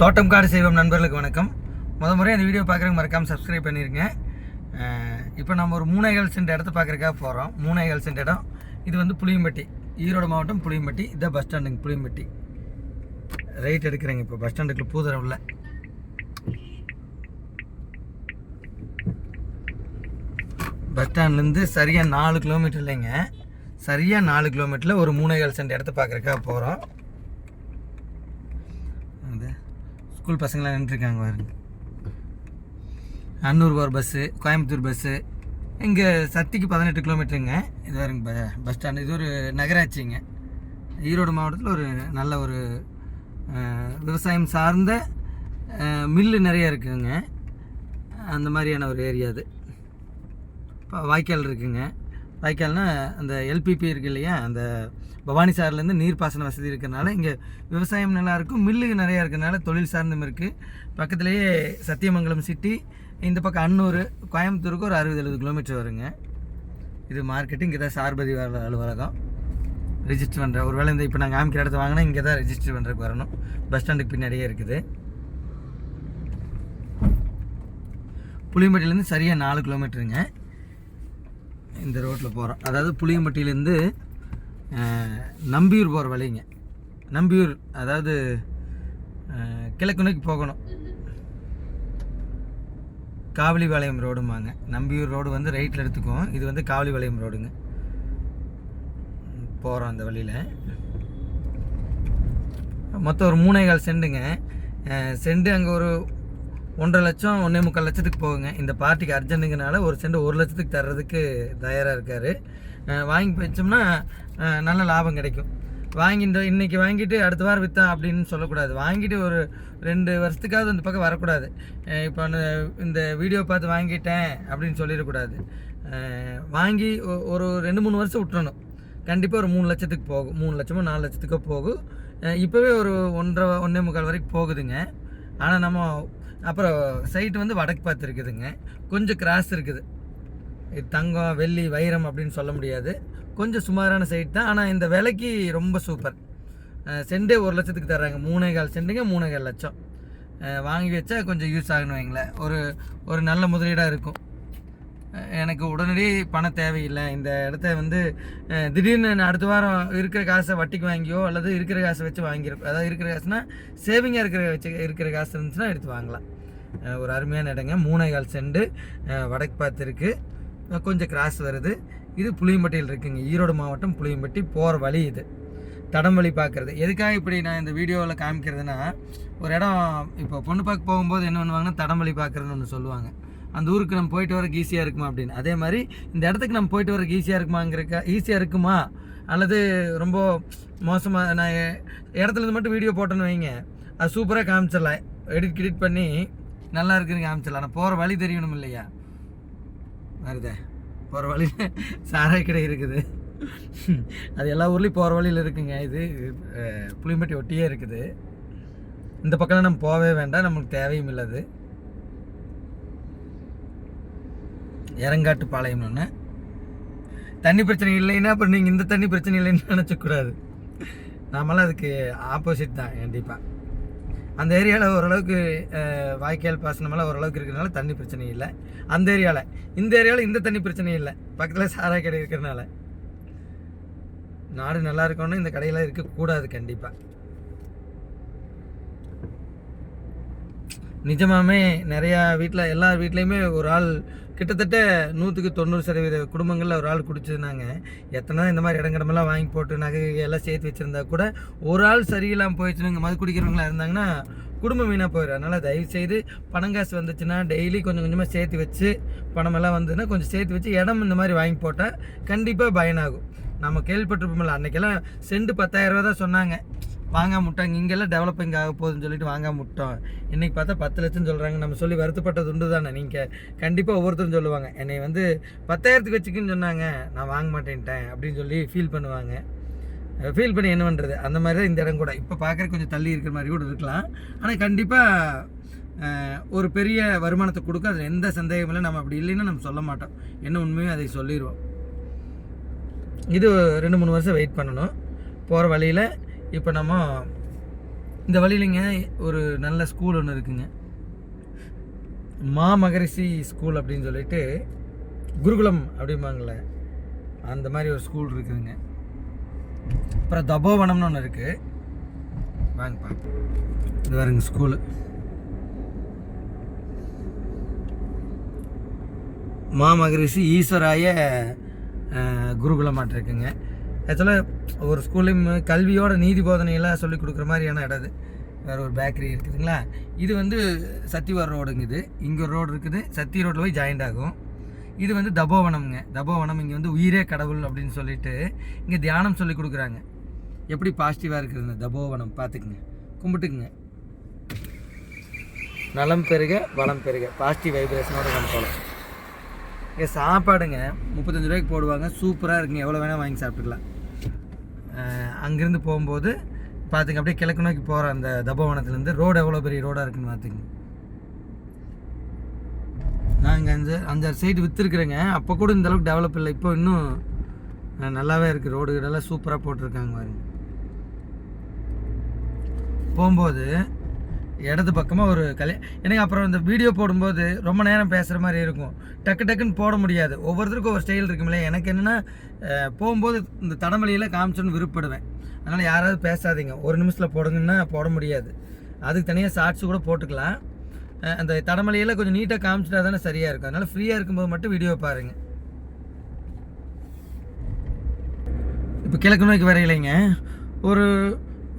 தோட்டம் காடு செய்வோம் நண்பர்களுக்கு வணக்கம். முத முறை இந்த வீடியோ பார்க்குறவங்க மறக்காமல் சப்ஸ்கிரைப் பண்ணிருங்க. இப்போ நம்ம ஒரு மூணைகள் சென்ற இடத்த பார்க்குறக்காக போகிறோம் மூணைகள் சென்ற இடம். இது வந்து புளியம்பட்டி. ஈரோடு மாவட்டம் புளியம்பட்டி. இதான் பஸ் ஸ்டாண்டுங்க புளியம்பட்டி. ரைட் எடுக்கிறேங்க இப்போ. பஸ் ஸ்டாண்டுக்குள்ள பூதரவில் பஸ் ஸ்டாண்ட்லேருந்து சரியாக நாலு கிலோமீட்டர் இல்லைங்க. சரியாக நாலு கிலோமீட்டரில் ஒரு மூணைகள் சென்ற இடத்த பார்க்குறக்காக போகிறோம் அது ஸ்கூல் பசங்களாம் நின்றுருக்காங்க பாருங்க. Annur bus Coimbatore bus. இங்கே சத்திக்கு பதினெட்டு கிலோமீட்டருங்க. இது வருங்க ப பஸ் ஸ்டாண்டு. இது ஒரு நகராட்சிங்க. ஈரோடு மாவட்டத்தில் ஒரு நல்ல ஒரு விவசாயம் சார்ந்த மில்லு நிறைய இருக்குதுங்க அந்த மாதிரியான ஒரு ஏரியா அது. இப்போ வாய்க்கால் இருக்குதுங்க வாய்க்கால்னால் அந்த எல்பிபி இருக்கு இல்லையா? அந்த பவானி சார்லேருந்து நீர்ப்பாசன வசதி இருக்கிறனால இங்கே விவசாயம் நல்லாயிருக்கும் மில்லு நிறையா இருக்கிறனால தொழில் சார்ந்தும் இருக்குது பக்கத்துலேயே சத்தியமங்கலம் சிட்டி இந்த பக்கம் அன்னூர் கோயம்புத்தூருக்கு ஒரு அறுபது எழுபது கிலோமீட்டர் வருங்க. இது மார்க்கெட்டு இங்கே தான் சார்பதி அலுவலகம். ரிஜிஸ்டர் பண்ணுற ஒரு வேளை இந்த இப்போ நாங்கள் காமிக்கிற இடத்த வாங்கினா இங்கே தான் ரிஜிஸ்டர் பண்ணுறதுக்கு வரணும். பஸ் ஸ்டாண்டுக்கு பின்னாடியே இருக்குது. புளியம்பட்டியிலேருந்து சரியாக நாலு கிலோமீட்டருங்க இந்த ரோட்டில் போகிறோம் அதாவது புளியம்பட்டியிலேருந்து நம்பியூர் போகிற வழிங்க. நம்பியூர் அதாவது கிழக்கு நோக்கி போகணும். காவலிபாளையம் ரோடுமாங்க நம்பியூர் ரோடு வந்து ரைட்டில் எடுத்துக்குவோம். இது வந்து காவலிபாளையம் ரோடுங்க. போகிறோம் அந்த வழியில். மொத்தம் ஒரு மூணே கால் செண்டுங்க செண்டு அங்கே ஒரு ஒன்றரை லட்சம் ஒன்றே முக்கால் லட்சத்துக்கு போகுங்க. இந்த பார்ட்டிக்கு அர்ஜென்ட்டுங்கனால ஒரு செண்டு ஒரு லட்சத்துக்கு தர்றதுக்கு தயாராக இருக்கார். வாங்கி வச்சோம்னா நல்ல லாபம் கிடைக்கும். வாங்கி இந்த இன்றைக்கி வாங்கிட்டு அடுத்த வாரம் விற்றா அப்படின்னு சொல்லக்கூடாது. வாங்கிட்டு ஒரு ரெண்டு வருஷத்துக்காவது இந்த பக்கம் வரக்கூடாது. இப்போ நான் இந்த வீடியோ பார்த்து வாங்கிட்டேன் அப்படின்னு சொல்லிடக்கூடாது. வாங்கி ஒ- ஒரு ரெண்டு மூணு வருஷம் விட்டுறணும். கண்டிப்பாக ஒரு மூணு லட்சத்துக்கு போகும். மூணு லட்சமோ நாலு லட்சத்துக்கோ போகும். இப்போவே ஒரு ஒன்றரை ஒன்றே முக்கால் வரைக்கும் போகுதுங்க. ஆனால் நம்ம அப்புறம் சைட்டு வந்து வடக்கு பார்த்து இருக்குதுங்க கொஞ்சம் கிராஸ் இருக்குது. இது தங்கம் வெள்ளி வைரம் அப்படின்னு சொல்ல முடியாது. கொஞ்சம் சுமாரான சைட் தான். ஆனால் இந்த விலைக்கு ரொம்ப சூப்பர் செண்டே ஒரு லட்சத்துக்கு தர்றாங்க. மூணே கால் செண்டுங்க மூணே கால் லட்சம். வாங்கி வச்சா கொஞ்சம் யூஸ் ஆகணும் வைங்களேன். ஒரு ஒரு நல்ல முதலீடாக இருக்கும். எனக்கு உடனடி பணம் தேவையில்லை. இந்த இடத்த வந்து திடீர்னு நான் அடுத்த வாரம் இருக்கிற காசை வட்டிக்கு வாங்கியோ அல்லது இருக்கிற காசை வச்சு வாங்கியிருப்போம் அதாவது இருக்கிற காசுனா சேவிங்காக இருக்கிற வச்சு இருக்கிற காசு இருந்துச்சுன்னா எடுத்து வாங்கலாம். ஒரு அருமையான இடங்க. மூணே கால் செண்டு வடக்கு பார்த்துருக்கு கொஞ்சம் கிராஸ் வருது. இது புளியம்பட்டியில் இருக்குங்க. ஈரோடு மாவட்டம் புளியம்பட்டி போகிற வழி இது. தடம் வழி பார்க்குறது எதுக்காக இப்படி நான் இந்த வீடியோவில் காமிக்கிறதுனா ஒரு இடம் இப்போ பொண்ணு பார்க்க போகும்போது என்ன பண்ணுவாங்கன்னா தடம் வழி பார்க்குறதுன்னு ஒன்று சொல்லுவாங்க. அந்த ஊருக்கு நம்ம போயிட்டு வரக்கு ஈஸியாக இருக்குமா அப்படின்னு. அதே மாதிரி இந்த இடத்துக்கு நம்ம போயிட்டு வரக்கு ஈஸியாக இருக்குமாங்கிறக்க ஈஸியாக இருக்குமா? அல்லது ரொம்ப மோசமாக நான் இடத்துலேருந்து மட்டும் வீடியோ போட்டேன்னு வைங்க. அது சூப்பராக காமிச்சிடலாம். எடிட் கிடிட் பண்ணி நல்லா இருக்குன்னு காமிச்சிடலாம். ஆனால் போகிற வழி தெரியணும் இல்லையா? வருதே. போகிற வழியில் சாராய் கடை இருக்குது. அது எல்லா ஊர்லேயும் போகிற வழியில் இருக்குங்க. இது அஹ், புளியம்பட்டி ஒட்டியே இருக்குது. இந்த பக்கம்லாம் நம்ம போகவே வேண்டாம். நம்மளுக்கு தேவையும் இல்லை அது. இறங்காட்டு பாளையம்னு ஒன்று தண்ணி பிரச்சனை இல்லைன்னா அப்புறம் நீங்கள் இந்த தண்ணி பிரச்சனை இல்லைன்னு நினச்சக்கூடாது நாமெல்லாம் அதுக்கு ஆப்போசிட் தான் கண்டிப்பாக அந்த ஏரியாவில் ஓரளவுக்கு வாய்க்கால் பாசனமெல்லாம் ஓரளவுக்கு இருக்கிறனால தண்ணி பிரச்சனை இல்லை. அந்த ஏரியாவில் இந்த ஏரியாவில் இந்த தண்ணி பிரச்சனை இல்லை. பக்கத்தில் சாராய் கடை இருக்கிறனால நாடு நல்லா இருக்கணும்னு இந்த கடையெல்லாம் இருக்கக்கூடாது கண்டிப்பாக நிஜமாமே நிறையா வீட்டில் எல்லா வீட்லேயுமே ஒரு ஆள் கிட்டத்தட்ட நூற்றுக்கு தொண்ணூறு சதவீத குடும்பங்களில் ஒரு ஆள் குடிச்சிருந்தாங்க. எத்தனை இந்த மாதிரி இடங்கடமெல்லாம் வாங்கி போட்டு நகை எல்லாம் சேர்த்து வச்சுருந்தா கூட ஒரு ஆள் சரியில்லாமல் போயிடுச்சுனுங்க மது குடிக்கிறவங்களா இருந்தாங்கன்னா குடும்பம் வீணாக போயிடும். அதனால் தயவு செய்து பணம் காசு வந்துச்சுன்னா டெய்லி கொஞ்சம் கொஞ்சமாக சேர்த்து வச்சு பணமெல்லாம் வந்ததுன்னா கொஞ்சம் சேர்த்து வச்சு இடம் இந்த மாதிரி வாங்கி போட்டால் கண்டிப்பாக பயனாகும். நம்ம கேள்விப்பட்டிருப்போம்ல அன்றைக்கெல்லாம் செண்டு பத்தாயிரம் ரூபா தான் சொன்னாங்க. வாங்காம முட்டாங்க இங்கெல்லாம் டெவலப்பிங் ஆக போகுதுன்னு சொல்லிட்டு வாங்காம முட்டோம் இன்றைக்கி பார்த்தா பத்து லட்சம் சொல்கிறாங்க நம்ம சொல்லி வருத்தப்பட்டது உண்டு தானே நீங்கள் கண்டிப்பாக ஒவ்வொருத்தரும் சொல்லுவாங்க. என்னை வந்து பத்தாயிரத்துக்கு வச்சுக்குன்னு சொன்னாங்க. நான் வாங்க மாட்டேன்ட்டேன் அப்படின்னு சொல்லி ஃபீல் பண்ணுவாங்க. ஃபீல் பண்ணி என்ன பண்ணுறது அந்த மாதிரி தான் இந்த இடம் கூட. இப்போ பார்க்குற கொஞ்சம் தள்ளி இருக்கிற மாதிரி கூட இருக்கலாம். ஆனால் கண்டிப்பாக ஒரு பெரிய வருமானத்தை கொடுக்க அதில் எந்த சந்தேகமும் இல்லை. நம்ம அப்படி இல்லைன்னு நம்ம சொல்ல மாட்டோம். என்ன உண்மையோ அதை சொல்லிடுவோம் இது ரெண்டு மூணு வருஷம் வெயிட் பண்ணணும். போகிற வழியில் இப்போ நம்ம இந்த வழியிலங்க ஒரு நல்ல ஸ்கூல் ஒன்று இருக்குங்க. மா மகரிஷி ஸ்கூல் அப்படின்னு சொல்லிட்டு குருகுலம் அப்படிம்பாங்களே அந்த மாதிரி ஒரு ஸ்கூல் இருக்குதுங்க. அப்புறம் தபோவனம்னு ஒன்று இருக்குது வாங்கப்பா இது வருங்க ஸ்கூலு மா மகரிஷி ஈஸ்வராய குருகுலமாட்டிருக்குங்க. இருக்குங்க ஆக்சுவலாக ஒரு ஸ்கூல்லையும் கல்வியோட நீதி போதனையெல்லாம் சொல்லி கொடுக்குற மாதிரியான இடம் இது வேறு ஒரு பேக்கரி இருக்குதுங்களா இது வந்து சத்திவார் ரோடுங்க இது. இங்கே ஒரு ரோடு இருக்குது. சத்தி ரோட்டில் போய் ஜாயிண்ட் ஆகும். இது வந்து தபோவனம்ங்க. தபோவனம் இங்கே வந்து உயிரே கடவுள் அப்படின்னு சொல்லிட்டு இங்கே தியானம் சொல்லி கொடுக்குறாங்க. எப்படி பாசிட்டிவாக இருக்குதுங்க தபோவனம்? பார்த்துக்குங்க. கும்பிட்டுக்குங்க. நலம் பெருக வளம் பெருக. பாசிட்டிவ் வைப்ரேஷனோட நம்ம போகலாம் இங்கே சாப்பாடுங்க. முப்பத்தஞ்சு ரூபாய்க்கு போடுவாங்க. சூப்பராக இருக்குங்க. எவ்வளோ வேணால் வாங்கி சாப்பிட்டுக்கலாம். அங்கேருந்து போகும்போது பார்த்துங்க அப்படியே கிழக்கு நோக்கி போகிற அந்த தபோவனத்துலேருந்து ரோடு எவ்வளோ பெரிய ரோடாக இருக்குன்னு பார்த்துங்க. நாங்கள் அந்த அஞ்சு அஞ்சாறு சைடு விற்றுருக்குறேங்க அப்போ கூட இந்த அளவுக்கு டெவலப் இல்லை. இப்போ இன்னும் நல்லாவே இருக்குது ரோடு இதெல்லாம் சூப்பராக போட்டிருக்காங்க பாருங்க. போகும்போது இடது பக்கமாக ஒரு கலை எனக்கு அப்புறம் இந்த வீடியோ போடும்போது ரொம்ப நேரம் பேசுகிற மாதிரி இருக்கும். டக்கு டக்குன்னு போட முடியாது. ஒவ்வொருத்தருக்கும் ஒரு ஸ்டைல் இருக்குமில்ல எனக்கு என்னென்னா போகும்போது இந்த தடமலையில் காமிச்சோன்னு விருப்பப்படுவேன். அதனால் யாராவது பேசாதீங்க. ஒரு நிமிஷத்தில் போடுங்கன்னா போட முடியாது. அதுக்கு தனியாக ஷார்ட்ஸ் கூட போட்டுக்கலாம். அந்த தடமலையில் கொஞ்சம் நீட்டாக காமிச்சிட்டா தானே சரியாக இருக்கும். அதனால் ஃப்ரீயாக இருக்கும்போது மட்டும் வீடியோ பாருங்கள் இப்போ கிழக்கு நோக்கி வரையிலைங்க ஒரு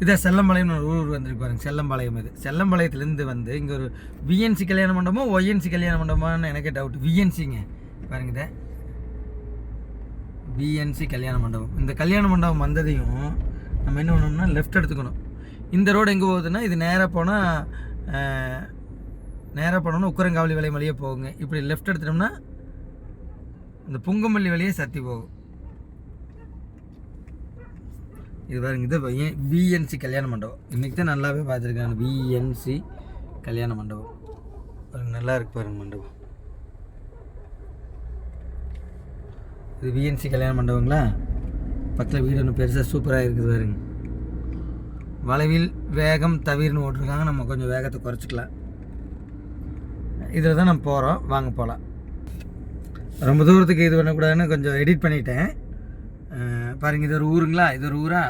இதை செல்லம்பாளையம்னு ஒரு ஊர் வந்துருக்கு பாருங்க செல்லம்பாளையம் இது. செல்லம்பாளையத்துலேருந்து வந்து இங்கே ஒரு விஎன்சி கல்யாண மண்டபமோ ஒய்என்சி கல்யாண மண்டபமானு எனக்கே டவுட் விஎன்சிங்க பாருங்க இதை. விஎன்சி கல்யாண மண்டபம். இந்த கல்யாண மண்டபம் வந்ததையும் நம்ம என்ன பண்ணணும்னா லெஃப்ட் எடுத்துக்கணும். இந்த ரோடு எங்கே போகுதுன்னா இது நேராக போனால் நேராக போனோம்னா உக்கரங்காவலி வலை வழியே போகுங்க. இப்படி லெஃப்ட் எடுத்துட்டோம்னா இந்த புங்கமல்லி வழியே சத்தி போகும். இது பாருங்க இது பிஎன்சி கல்யாண மண்டபம். இன்றைக்கி தான் நல்லாவே பார்த்துருக்காங்க. பிஎன்சி கல்யாண மண்டபம். பாருங்க நல்லா இருக்கு பாருங்க மண்டபம். இது விஎன்சி கல்யாண மண்டபங்களா? பக்கத்தில் வீடு ஒன்று பெருசாக சூப்பராக இருக்குது பாருங்க. வளைவில் வேகம் தவிர்னு ஓட்டிருக்காங்க நம்ம கொஞ்சம் வேகத்தை குறைச்சிக்கலாம். இதில் தான் நம்ம போகிறோம் வாங்க போகலாம் ரொம்ப தூரத்துக்கு இது பண்ணக்கூடாதுன்னு கொஞ்சம் எடிட் பண்ணிட்டேன். பாருங்கள் இது ஒரு ஊருங்களா? இது ஒரு ஊரா?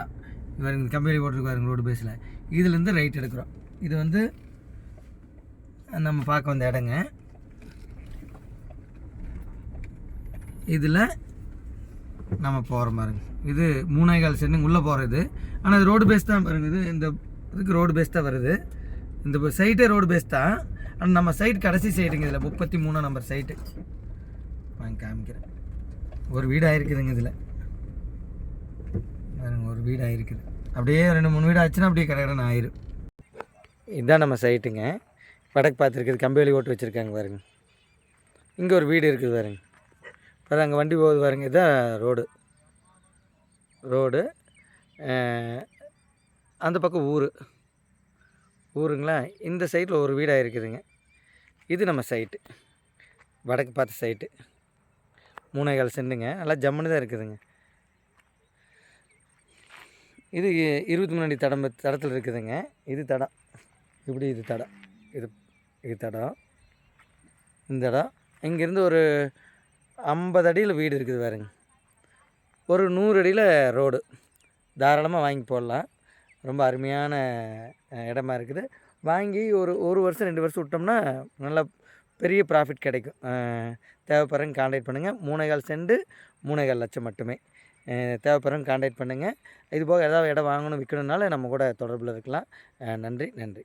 பாருங்க கம்பெனி போட்டிருக்கு பாருங்க ரோடு பேஸில் இதுலேருந்து ரைட் எடுக்கிறோம். இது வந்து நம்ம பார்க்க வந்த இடங்க. இதில் நம்ம போகிற பாருங்க. இது மூணாய்கால் கால் உள்ளே போகிறது ஆனால் இது ரோடு பேஸ் தான் பாருங்க இது இந்த இதுக்கு ரோடு பேஸ் தான் வருது. இந்த சைட்டே ரோடு பேஸ் தான். ஆனால் நம்ம சைட் கடைசி சைட்டுங்க இதில் முப்பத்தி மூணாம் நம்பர் சைட்டு நான் காமிக்கிறேன். ஒரு வீடாக இருக்குதுங்க இதில். வீடாக இருக்குது அப்படியே ரெண்டு மூணு வீடு ஆச்சுன்னா அப்படியே கடற்கடன் ஆயிரும். இதுதான் நம்ம சைட்டுங்க. வடக்கு பார்த்துருக்குது கம்பேலி ஓட்டு வச்சுருக்காங்க பாருங்க. இங்கே ஒரு வீடு இருக்குது பாருங்க. பாரு அங்கே வண்டி போகுது பாருங்க. இதுதான் ரோடு. ரோடு அந்த பக்கம் ஊர். ஊருங்களா? இந்த சைட்டில் ஒரு வீடாக இருக்குதுங்க. இது நம்ம சைட்டு. வடக்கு பார்த்த சைட்டு. மூணேகால் செண்டுங்க நல்லா ஜம்முன்னு தான் இருக்குதுங்க. இது இருபத்தி மூணு அடி தடம் தடத்தில் இருக்குதுங்க. இது தடம். இப்படி இது தடம்? இது இது தடம். இந்த இடம் இங்கேருந்து ஒரு ஐம்பது அடியில் வீடு இருக்குது பாருங்க. ஒரு நூறு அடியில் ரோடு. தாராளமாக வாங்கி போடலாம். ரொம்ப அருமையான இடமா இருக்குது. வாங்கி ஒரு ஒரு வருஷம் ரெண்டு வருஷம் விட்டோம்னா நல்லா பெரிய ப்ராஃபிட் கிடைக்கும். தேவைப்படுறேங்க கான்டாக்ட் பண்ணுங்கள் மூணேகால் செண்டு மூணேகால் லட்சம் மட்டுமே. தேவைப்படுறவங்க காண்டாக்ட் பண்ணுங்கள் இது போக ஏதாவது இடம் வாங்கணும் விற்கணுன்னாலும் நம்ம கூட தொடர்பில் இருக்கலாம். நன்றி நன்றி.